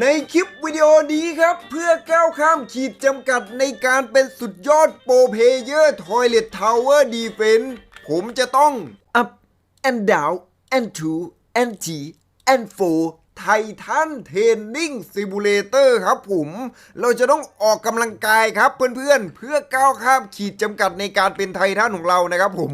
ในคลิปวิดีโอนี้ครับ เพื่อก้าวข้ามขีดจำกัดในการเป็นสุดยอดโปรเพเยอร์ทอยเล t ทาวเวอร์ดีเฟนผมจะต้อง up and down and two and three and four ไททันเทรนนิ่งซิมูเลเตอร์ครับผม เราจะต้องออกกำลังกายครับเพื่อนๆเพื่อก้าวข้ามขีดจำกัดในการเป็นไททันของเรานะครับผม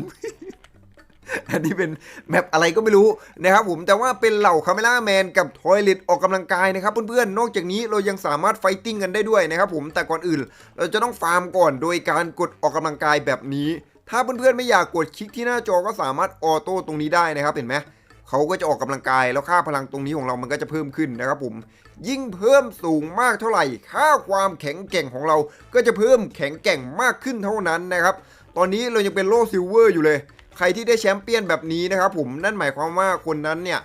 อันนี้เป็นแมปอะไรก็ไม่รู้นะครับผมแต่ว่าเป็นเหล่าคาเมล่าแมนกับทอยเลตออกกำลังกายนะครับเพื่อนๆ นอกจากนี้เรายังสามารถไฟติ้งกันได้ด้วยนะครับผมแต่ก่อนอื่น เราจะต้องฟาร์มก่อนโดยการกดออกกำลังกายแบบนี้ ถ้าเพื่อนๆไม่อยากกดคลิกที่หน้าจอก็สามารถออโต้ตรงนี้ได้นะครับเห็นไหมเขาก็จะออกกำลังกายแล้วค่าพลังตรงนี้ของเรามันก็จะเพิ่มขึ้นนะครับผม ยิ่งเพิ่มสูงมากเท่าไหร่ ค่าความแข็งแกร่งของเราก็จะเพิ่มแข็งแกร่งมากขึ้นเท่านั้นนะครับ ตอนนี้เรายังเป็นโล่ซิลเวอร์อยู่เลย ใครที่ได้แชมเปี้ยนแบบนี้นะครับผมนั่นหมายความว่าคนนั้นเนี่ย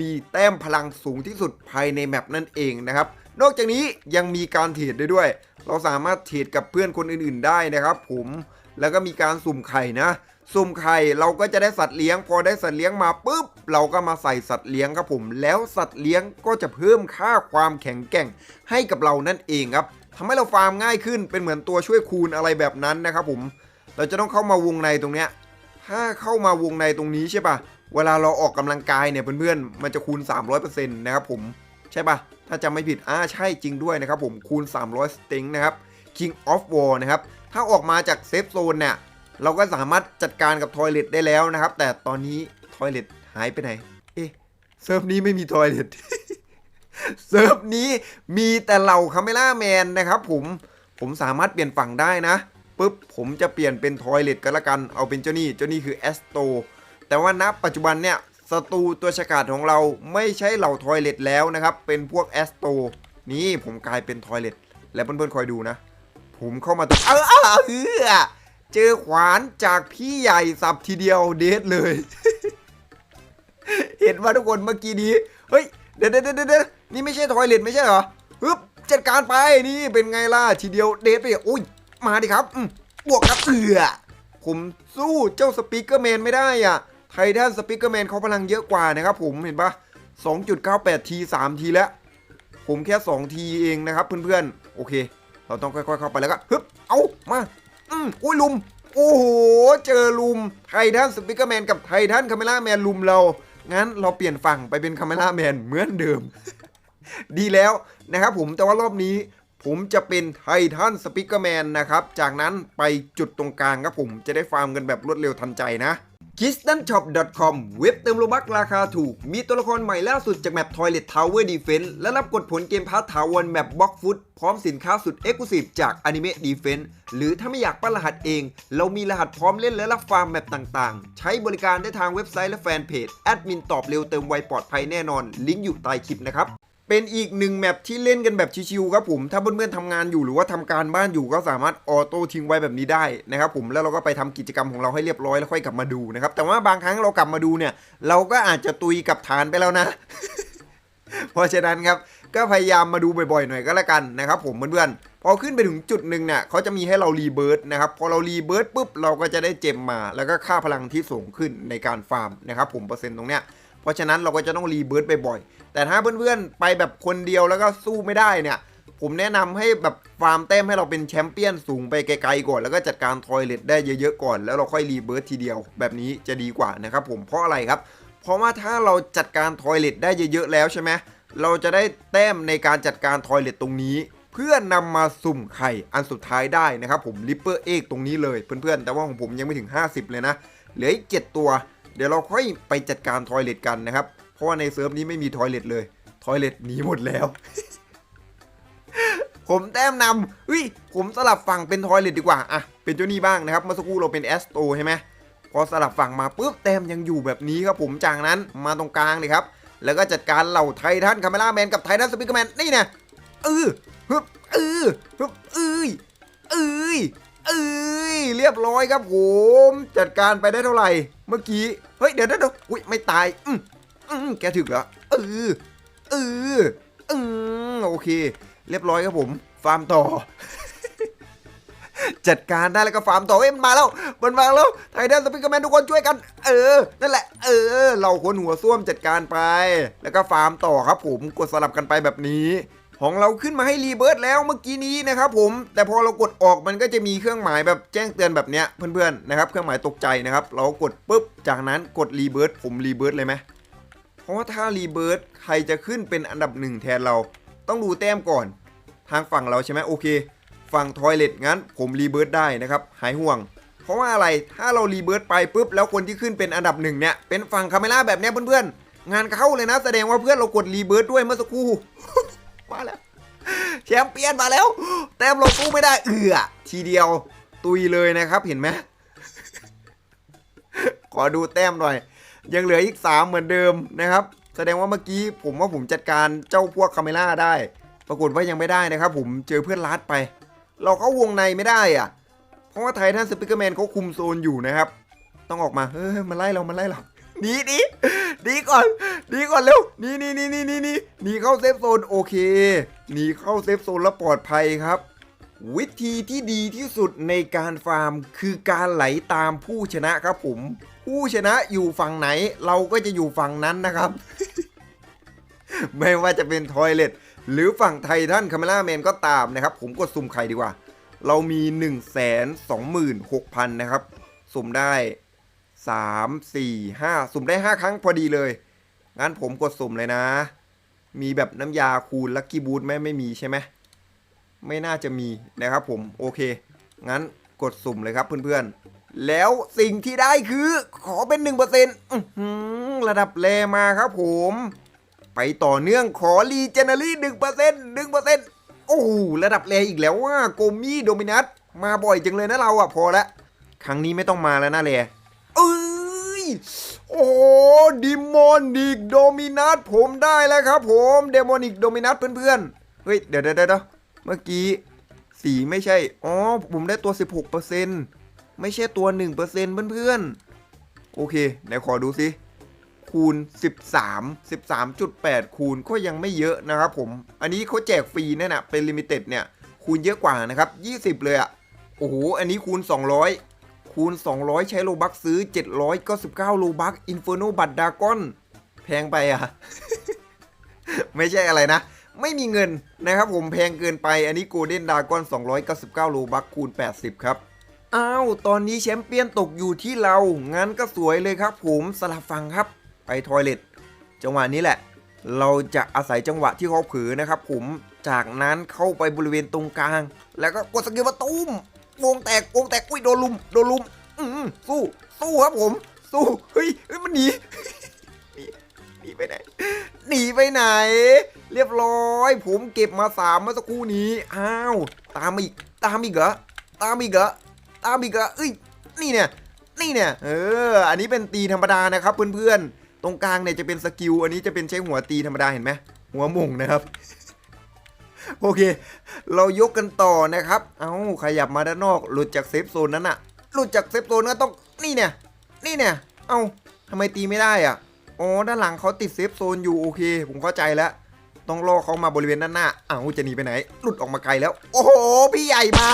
มีแต้มพลังสูงที่สุดภายในแมปนั่นเองนะครับ นอกจากนี้ยังมีการเทรดได้ด้วย เราสามารถเทรดกับเพื่อนคนอื่นๆได้นะครับ ผมแล้วก็มีการสุ่มไข่นะ สุ่มไข่เราก็จะได้สัตว์เลี้ยง พอได้สัตว์เลี้ยงมาปุ๊บ เราก็มาใส่สัตว์เลี้ยงครับผม แล้วสัตว์เลี้ยงก็จะเพิ่มค่าความแข็งแกร่งให้กับเรานั่นเองครับทำให้เราฟาร์มง่ายขึ้นเป็นเหมือนตัวช่วยคูณอะไรแบบนั้นนะครับผม เราจะต้องเข้ามาวงในตรงเนี้ย ถ้าเข้ามาวงในตรงนี้ใช่ปะเวลาเราออกกำลังกายเนี่ยเพื่อนๆ มันจะคูณ 300%นะครับผม ใช่ปะถ้าจำไม่ผิด อ่า ใช่จริงด้วยนะครับผม คูณ 300สต็งนะครับ King of War นะครับ ถ้าออกมาจากเซฟโซนเนี่ย เราก็สามารถจัดการกับทอยเลทได้แล้วนะครับ แต่ตอนนี้ทอยเลทหายไปไหน เอ๊ะ เซิร์ฟนี้ไม่มีทอยเลทเซิร์ฟนี้มีแต่เหล่าคาเมล่าแมนนะครับผม ผมสามารถเปลี่ยนฝั่งได้นะ ปุ๊บผมจะเปลี่ยนเป็นทอยเลทก็แล้วกัน เอาเป็นเจ้านี่เจ้านี่คือแอสโตแต่ว่าณปัจจุบันเนี่ยศัตรูตัวฉกาจของเราไม่ใช่เหล่าทอยเลทแล้วนะครับ เป็นพวกแอสโตนี่ผมกลายเป็นทอยเลทและเพื่อนๆคอยดูนะ ผมเข้ามาตเออเออเออเจอขวานจากพี่ใหญ่สับทีเดียวเดทเลย เห็นว่าทุกคนเมื่อกี้นี้เฮ้ยเดี๋ยวเดี๋ยวเดี๋ยวเดี๋ยวนี่ไม่ใช่ทอยเลทไม่ใช่เหรอฮึบจัดการไปนี่เป็นไงล่ะทีเดียวเดทไปอุ้ย มาดิครับบวกครับเอือผมสู้เจ้าสปีกเกอร์แมนไม่ได้อะ ไททันสปีกเกอร์แมนเขาพลังเยอะกว่านะครับผมเห็นปะ2.98ที3ทีแล้ว ผมแค่ 2 ทีเองนะครับเพื่อนๆ โอเค เราต้องค่อยๆเข้าไปแล้วก็ฮึบ เอามา อืมอุ้ยลุม โอ้โห เจอลุม ไททันสปิเกอร์แมนกับไททันคาเมล่าแมนลุมเรา งั้นเราเปลี่ยนฝั่งไปเป็นคาเมล่าแมนเหมือนเดิม ดีแล้วนะครับผม แต่ว่ารอบนี้ ผมจะเป็นไททันสปิเกอร์แมนนะครับ จากนั้นไปจุดตรงกลางครับผมจะได้ฟาร์มกันแบบรวดเร็วทันใจนะ k i s t a n s h o p c o m เว็บเติมโลบักราคาถูก มีตัวละครใหม่ล่าสุดจากแมป Toilet Tower Defense และรับกดผลเกมพาร์ทถาวรแมป Box Foot พร้อมสินค้าสุด Exclusive จาก Anime Defense หรือถ้าไม่อยากปั้นรหัสเอง เรามีรหัสพร้อมเล่นและรับฟาร์มแมปต่างๆ ใช้บริการได้ทางเว็บไซต์และแฟนเพจแอดมินตอบเร็วเติมไวปลอดภัยแน่นอน ลิงก์อยู่ใต้คลิปนะครับ เป็นอีกหนึ่งแมปที่เล่นกันแบบชิวๆครับผม ถ้าเพื่อนๆทำงานอยู่หรือว่าทำการบ้านอยู่ก็สามารถออโต้ทิ้งไว้แบบนี้ได้นะครับผมแล้วเราก็ไปทำกิจกรรมของเราให้เรียบร้อยแล้วค่อยกลับมาดูนะครับ แต่ว่าบางครั้งเรากลับมาดูเนี่ย เราก็อาจจะตุยกับฐานไปแล้วนะ เพราะฉะนั้นครับก็พยายามมาดูบ่อยๆหน่อยก็แล้วกันนะครับผมเพื่อนๆพอขึ้นไปถึงจุดหนึ่งเนี่ยเขาจะมีให้เรารีเบิร์ดนะครับพอเรารีเบิร์ดปุ๊บเราก็จะได้เจมมา แล้วก็ค่าพลังที่สูงขึ้นในการฟาร์มนะครับผมเปอร์เซ็นต์ตรงเนี้ย เพราะฉะนั้นเราก็จะต้องรีเบิร์ดบ่อยๆแต่ถ้าเพื่อนๆไปแบบคนเดียวแล้วก็สู้ไม่ได้เนี่ย ผมแนะนำให้แบบฟาร์มแต้มให้เราเป็นแชมเปี้ยนสูงไปไกลๆก่อน แล้วก็จัดการทอยเลทได้เยอะๆก่อน แล้วเราค่อยรีเบิร์ดทีเดียวแบบนี้จะดีกว่านะครับผมเพราะอะไรครับ เพราะว่าถ้าเราจัดการทอยเลทได้เยอะๆแล้วใช่ไหมเราจะได้แต้มในการจัดการทอยเลทตรงนี้เพื่อนำมาสุ่มไข่อันสุดท้ายได้นะครับผมลิปเปอร์เอกตรงนี้เลยเพื่อนๆ แต่ว่าของผมยังไม่ถึง 50 เลยนะ เหลืออีก 7 ตัว เดี๋ยวเราค่อยไปจัดการทอยเลทกันนะครับ เพราะว่าในเซิร์ฟนี้ไม่มีทอยเลทเลย ทอยเลทหนีหมดแล้ว ผมแต้มนำเฮ้ย ผมสลับฝั่งเป็นทอยเลทดีกว่า อะ เป็นเจ้านี่บ้างนะครับ เมื่อสักครู่เราเป็นแอสโตใช่ไหมพอสลับฝั่งมาปุ๊บแต้มยังอยู่แบบนี้ครับผม จากนั้นมาตรงกลางเลยครับ แล้วก็จัดการเหล่าไททันคาเมล่าแมนกับไททันสปิเกอร์แมน นี่นะเออฮึบเออฮึบเอ้ยเอ้ย เอ้ยเรียบร้อยครับผมจัดการไปได้เท่าไหร่เมื่อกี้เฮ้ยเดี๋ยวเดี๋ยวเดอุ้ยไม่ตายอืมอืมแกถึกเหรอเออเอออืมโอเค เรียบร้อยครับผม ฟาร์มต่อ จัดการได้แล้วก็ฟาร์มต่อเฮ้ยมันมาแล้วมันมาแล้วไททันสปิกร์แมนทุกคนช่วยกัน เออนั่นแหละ เออ เราคนหัวส้วมจัดการไป แล้วก็ฟาร์มต่อครับผมกดสลับกันไปแบบนี้ ของเราขึ้นมาให้รีเบิร์ตแล้วเมื่อกี้นี้นะครับผมแต่พอเรากดออกมันก็จะมีเครื่องหมายแบบแจ้งเตือนแบบเนี้ยเพื่อนๆนะครับเครื่องหมายตกใจนะครับเรากดปุ๊บจากนั้นกดรีเบิร์ตผมรีเบิร์ตเลยไหมเพราะว่าถ้ารีเบิร์ตใครจะขึ้นเป็นอันดับหนึ่งแทนเราต้องดูแต้มก่อน ทางฝั่งเราใช่ไหมโอเค ฝั่งทอยเลตงั้นผมรีเบิร์ตได้นะครับหายห่วง เพราะว่าอะไรถ้าเรารีเบิร์ตไปปุ๊บแล้วคนที่ขึ้นเป็นอันดับหนึ่งเนี่ยเป็นฝั่งคาเมล่าแบบเนี้ยเพื่อนๆงานเข้าเลยนะแสดงว่าเพื่อนเรากดรีเบิร์ตด้วยเมื่อสักครู่ มาแล้วแชมเปี้ยนมาแล้ว แต้มเราสู้ไม่ได้เอือทีเดียวตุยเลยนะครับเห็นไหมขอดูแต้มหน่อย ยังเหลืออีก 3 เหมือนเดิมนะครับ แสดงว่าเมื่อกี้ผมว่าผมจัดการเจ้าพวกคาเมล่าได้ ปรากฏว่ายังไม่ได้นะครับ ผมเจอเพื่อนลัดไป เราเข้าวงในไม่ได้อะเพราะว่าไททันสปิเกอร์แมนเขาคุมโซนอยู่นะครับ ต้องออกมา เฮ้ยมันไล่เรา มันไล่เรา หนีหนีหนีก่อนหนีก่อนเร็วหนีหนีหนีหนีหนีหนีหนีเข้าเซฟโซนโอเคหนีเข้าเซฟโซนแล้วปลอดภัยครับ วิธีที่ดีที่สุดในการฟาร์มคือการไหลตามผู้ชนะครับผม ผู้ชนะอยู่ฝั่งไหน เราก็จะอยู่ฝั่งนั้นนะครับ ไม่ว่าจะเป็นทอยเลตหรือฝั่งไททันคาเมล่าแมนก็ตามนะครับ ผมกดสุ่มไข่ดีกว่า เรามี 1 2 6 0 0 0 นะครับสุ่มได้ 3 4 5สุ่มได้5ครั้งพอดีเลย งั้นผมกดสุ่มเลยนะ มีแบบน้ำยาคูณลักกี้บูทไหมไม่มีใช่ไหมไม่น่าจะมีนะครับผมโอเค งั้นกดสุ่มเลยครับเพื่อนๆ แล้วสิ่งที่ได้คือขอเป็น1%อือหือระดับแรมาครับผม ไปต่อเนื่องขอรีเจเนอรี่หนึ่งเปอร์เซ็นต์หนึ่งเปอร์เซ็นต์โอ้ระดับแรอีกแล้วว่าโกมี่โดมินัสมาบ่อยจังเลยนะเราอะพอละ ครั้งนี้ไม่ต้องมาแล้วนะแร โอ้ดิมอนิกโดมินัสผมได้แล้วครับผมเดมอนิกโดมินัสเพื่อนๆ เฮ้ยเดี๋ยวเดี๋ยวเดี๋ยวเมื่อกี้สีไม่ใช่ อ๋อ ผมได้ตัว 16%ไม่ใช่ตัว 1%เพื่อนๆ โอเคไหนขอดูสิ คูณ 13 13.8 คูณก็ยังไม่เยอะนะครับผม อันนี้เขาแจกฟรีแน่นะเป็นลิมิเต็ดเนี่ย คูณเยอะกว่านะครับ 20 เลยอะ่ะโอ้โห อันนี้คูณ 200 คูณ 200 ใช้โลบักซื้อ 799โลบักอินเฟอร์โนบัตดากอนแพงไปอะ ไม่ใช่อะไรนะ ไม่มีเงินนะครับผมแพงเกินไปอันนี้โกลเด้นดากอน299โลบักคูณ 80 ครับอ้าว ตอนนี้แชมเปี้ยนตกอยู่ที่เรา งั้นก็สวยเลยครับผมสลับฟังครับ ไปทอยเลตจังหวะนี้แหละ เราจะอาศัยจังหวะที่เขาเผือนะครับผม จากนั้นเข้าไปบริเวณตรงกลาง แล้วก็กดสกิลประตูม วงแตกวงแตกอุ้ยโดนลุมโดนลุม อืมสู้สู้ครับผม สู้เฮ้ยเฮ้ยมันหนีหนีไปไหนหนีไปไหน เรียบร้อย ผมเก็บมาสามเมื่อสักครู่นี้อ้าวตามอีกตามอีกเหรอตามอีกเหรอตามอีกเหรอเอ้ยนี่เนี่ยนี่เนี่ยเออ อันนี้เป็นตีธรรมดานะครับเพื่อนๆตรงกลางเนี่ยจะเป็นสกิลอันนี้จะเป็นใช้หัวตีธรรมดาเห็นไหมหัวหม่งนะครับ โอเค เรายกกันต่อนะครับ เอาขยับมาด้านนอก หลุดจากเซฟโซนนั้นอะหลุดจากเซฟโซนก็ต้อง นี่เนี่ย นี่เนี่ย เอาทำไมตีไม่ได้อะอ๋อ ด้านหลังเขาติดเซฟโซนอยู่โอเค ผมเข้าใจแล้ว ต้องล่อเขามาบริเวณด้านหน้าอ้าจะหนีไปไหน หลุดออกมาไกลแล้ว โอ้โห พี่ใหญ่มา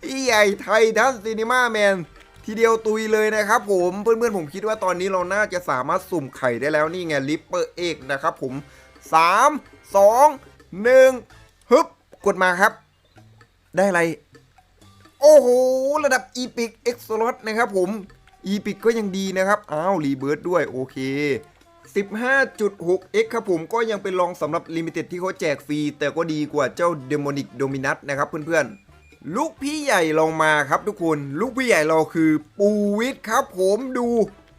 พี่ใหญ่ไทยทันซีนีมาแมนทีเดียวตุยเลยนะครับผมเพื่อนๆผมคิดว่าตอนนี้เราน่าจะสามารถสุ่มไข่ได้แล้วนี่ไงลิปเปอร์เอกนะครับผม 3 2 1ฮึบกดมาครับ ได้อะไร โอ้โห ระดับอีพิกเอ็กซ์ลอนะครับผมอีพิกก็ยังดีนะครับ อ้าว รีเบิร์ดด้วย โอเค 15.6x ครับผมก็ยังเป็นรองสำหรับลิมิเต็ดที่เขาแจกฟรี แต่ก็ดีกว่าเจ้าเดโมนิกโดมินัสนะครับเพื่อนๆ ลูกพี่ใหญ่ลองมาครับทุกคน ลูกพี่ใหญ่เราคือปูวิทย์ครับผมดู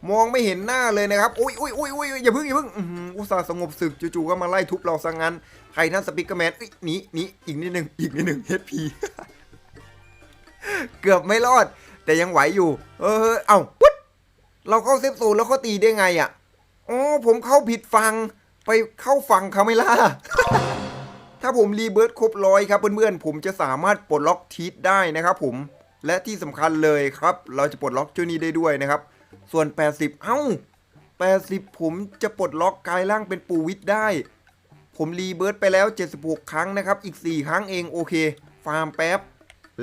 มองไม่เห็นหน้าเลยนะครับอุ้ยอุ้ยอุ้ยอุ้ยอย่าพึ่งอย่าพึ่งอุตส่าห์สงบศึกจู่ๆก็มาไล่ทุบเราซะงั้นใครท่านสปิกเกอร์แมนหนีหนีอีกนิดหนึ่งอีกนิดหนึ่ง HP เกือบไม่รอด แต่ยังไหวอยู่ เออเอ้าปุ๊ดเราเข้าเซฟโซนแล้วเขาตีได้ไงอะอ๋อผมเข้าผิดฟังไปเข้าฟังเขาไม่ล่ะถ้าผมรีเบิร์ตครบร้อยครับเพื่อนๆ ผมจะสามารถปลดล็อกทีทได้นะครับผมและที่สำคัญเลยครับ เราจะปลดล็อกเจ้านี้ได้ด้วยนะครับ ส่วน 80 เอ้า 80 ผมจะปลดล็อกกายร่างเป็นปูวิทได้ ผมรีเบิร์ตไปแล้ว 76 ครั้งนะครับ อีก 4 ครั้งเองโอเค ฟาร์มแป๊บ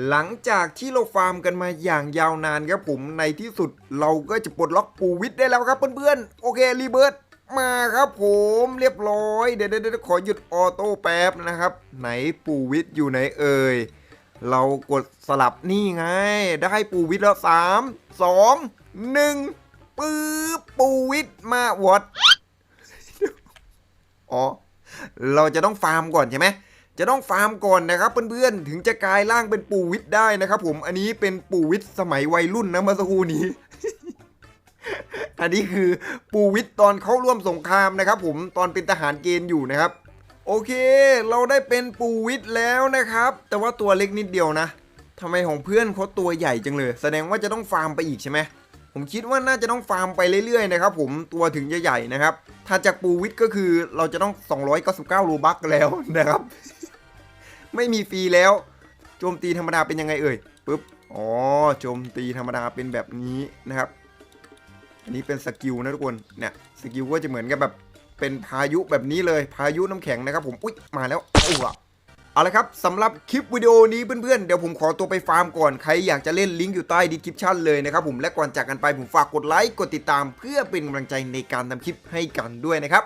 หลังจากที่เราฟาร์มกันมาอย่างยาวนานครับผม ในที่สุดเราก็จะปลดล็อกปูวิทได้แล้วครับเพื่อนๆ โอเครีเบิร์ตมาครับผมเรียบร้อย เดี๋ยวเดี๋ยวขอหยุดออโต้แป๊บนะครับ ไหนปูวิทอยู่ไหนเอ่ย เรากดสลับนี่ไง ได้ปูวิทแล้วสามสอง หนึ่งปื๊บปูวิทมาวอดอ๋อ เราจะต้องฟาร์มก่อนใช่ไหมจะต้องฟาร์มก่อนนะครับเพื่อนๆ ถึงจะกลายร่างเป็นปูวิทได้นะครับผม อันนี้เป็นปูวิทสมัยวัยรุ่นนะเมื่อสักครู่นี้ อันนี้คือปูวิทย์ตอนเข้าร่วมสงครามนะครับผม ตอนเป็นทหารเกณฑ์อยู่นะครับ โอเค เราได้เป็นปูวิทย์แล้วนะครับ แต่ว่าตัวเล็กนิดเดียวนะทำไมของเพื่อนเขาตัวใหญ่จังเลย แสดงว่าจะต้องฟาร์มไปอีกใช่ไหม ผมคิดว่าน่าจะต้องฟาร์มไปเรื่อยๆนะครับผมตัวถึงใหญ่ๆนะครับถ้าจากปูวิทก็คือเราจะต้อง 299รูบัคแล้วนะครับ ไม่มีฟรีแล้วโจมตีธรรมดาเป็นยังไงเอ่ยปึ๊บอ๋อโจมตีธรรมดาเป็นแบบนี้นะครับ อันนี้เป็นสกิลนะทุกคนเนี่ยสกิลก็จะเหมือนกับแบบเป็นพายุแบบนี้เลยพายุน้ำแข็งนะครับ ผมอุ๊ยมาแล้วอ้ว เอาละครับสำหรับคลิปวิดีโอนี้เพื่อนๆ เดี๋ยวผมขอตัวไปฟาร์มก่อน ใครอยากจะเล่นลิงก์อยู่ใต้ดีคริปชั่นเลยนะครับผมและก่อนจากกันไปผมฝากกดไลค์กดติดตาม เพื่อเป็นกำลังใจในการทำคลิปให้กันด้วยนะครับ